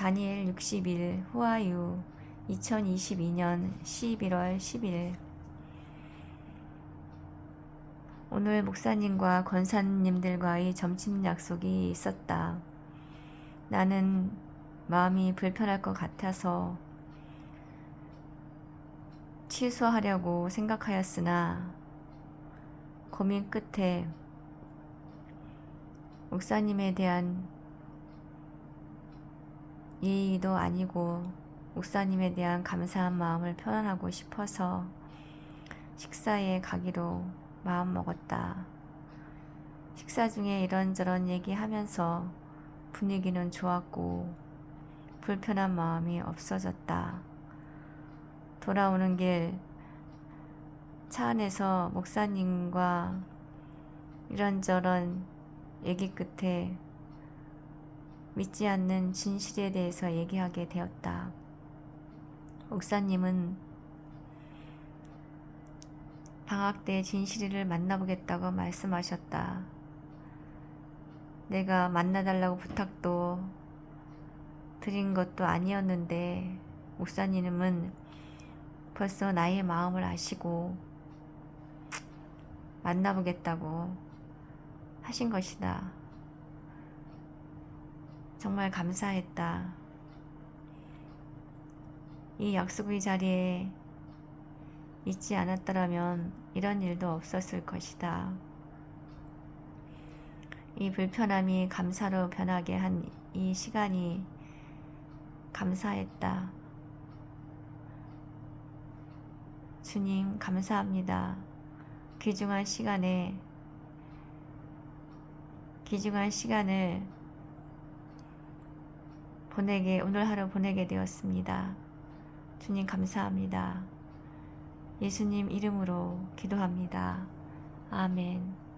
다니엘 60일 후아유 2022년 11월 10일 오늘 목사님과 권사님들과의 점심 약속이 있었다. 나는 마음이 불편할 것 같아서 취소하려고 생각하였으나 고민 끝에 목사님에 대한 예의도 아니고 목사님에 대한 감사한 마음을 표현하고 싶어서 식사에 가기로 마음 먹었다. 식사 중에 이런저런 얘기하면서 분위기는 좋았고 불편한 마음이 없어졌다. 돌아오는 길 차 안에서 목사님과 이런저런 얘기 끝에 믿지 않는 진실에 대해서 얘기하게 되었다. 목사님은 방학 때 진실이를 만나보겠다고 말씀하셨다. 내가 만나달라고 부탁도 드린 것도 아니었는데 목사님은 벌써 나의 마음을 아시고 만나보겠다고 하신 것이다. 정말 감사했다. 이 약속의 자리에 있지 않았더라면 이런 일도 없었을 것이다. 이 불편함이 감사로 변하게 한 이 시간이 감사했다. 주님, 감사합니다. 귀중한 시간에, 귀중한 시간을 보내게, 오늘 하루 보내게 되었습니다. 주님, 감사합니다. 예수님 이름으로 기도합니다. 아멘.